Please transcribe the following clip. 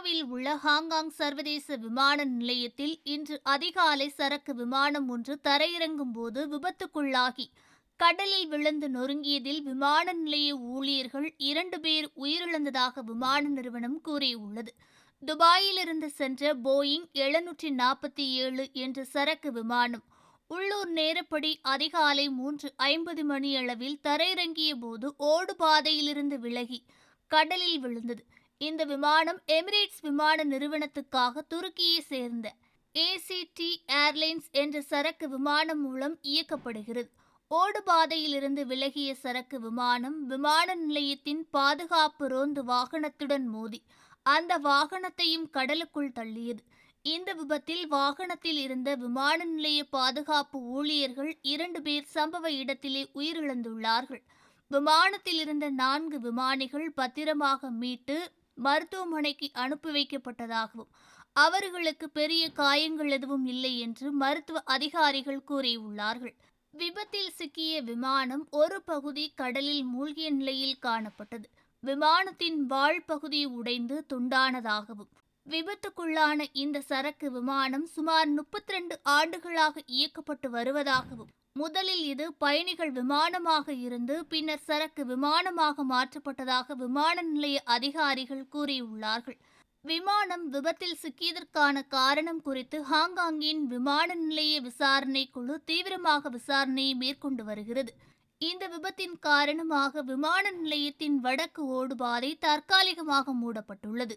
சீனாவில் உள்ள ஹாங்காங் சர்வதேச விமான நிலையத்தில் இன்று அதிகாலை சரக்கு விமானம் ஒன்று தரையிறங்கும் போது விபத்துக்குள்ளாகி கடலில் விழுந்து நொறுங்கியதில் விமான நிலைய ஊழியர்கள் இரண்டு பேர் உயிரிழந்ததாக விமான நிறுவனம் கூறியுள்ளது. துபாயிலிருந்து சென்ற போயிங் எழுநூற்றி நாற்பத்தி ஏழு என்ற சரக்கு விமானம் உள்ளூர் நேரப்படி அதிகாலை மூன்று ஐம்பது மணியளவில் தரையிறங்கிய போது ஓடுபாதையிலிருந்து விலகி கடலில் விழுந்தது. இந்த விமானம் எமிரேட்ஸ் விமான நிறுவனத்துக்காக துருக்கியை சேர்ந்த ஏசிடி ஏர்லைன்ஸ் என்ற சரக்கு விமானம் மூலம் இயக்கப்படுகிறது. ஓடுபாதையிலிருந்து விலகிய சரக்கு விமானம் விமான நிலையத்தின் பாதுகாப்பு ரோந்து வாகனத்துடன் மோதி அந்த வாகனத்தையும் கடலுக்குள் தள்ளியது. இந்த விபத்தில் வாகனத்தில் இருந்த விமான நிலைய பாதுகாப்பு ஊழியர்கள் இரண்டு பேர் சம்பவ இடத்திலே உயிரிழந்துள்ளார்கள். விமானத்தில் இருந்த நான்கு விமானிகள் பத்திரமாக மீட்டு மருத்துவமனைக்கு அனுப்பி வைக்கப்பட்டதாகவும் அவர்களுக்கு பெரிய காயங்கள் எதுவும் இல்லை என்று மருத்துவ அதிகாரிகள் கூறியுள்ளார்கள். விபத்தில் சிக்கிய விமானம் ஒரு பகுதி கடலில் மூழ்கிய நிலையில் காணப்பட்டது. விமானத்தின் வாழ் பகுதி உடைந்து துண்டானதாகவும் விபத்துக்குள்ளான இந்த சரக்கு விமானம் சுமார் முப்பத்தி ரெண்டு ஆண்டுகளாக இயக்கப்பட்டு வருவதாகவும் முதலில் இது பயணிகள் விமானமாக இருந்து பின்னர் சரக்கு விமானமாக மாற்றப்பட்டதாக விமான நிலைய அதிகாரிகள் கூறியுள்ளார்கள். விமானம் விபத்தில் சிக்கியதற்கான காரணம் குறித்து ஹாங்காங்கின் விமான நிலைய விசாரணை குழு தீவிரமாக விசாரணையை மேற்கொண்டு வருகிறது. இந்த விபத்தின் காரணமாக விமான நிலையத்தின் வடக்கு ஓடுபாதை தற்காலிகமாக மூடப்பட்டுள்ளது.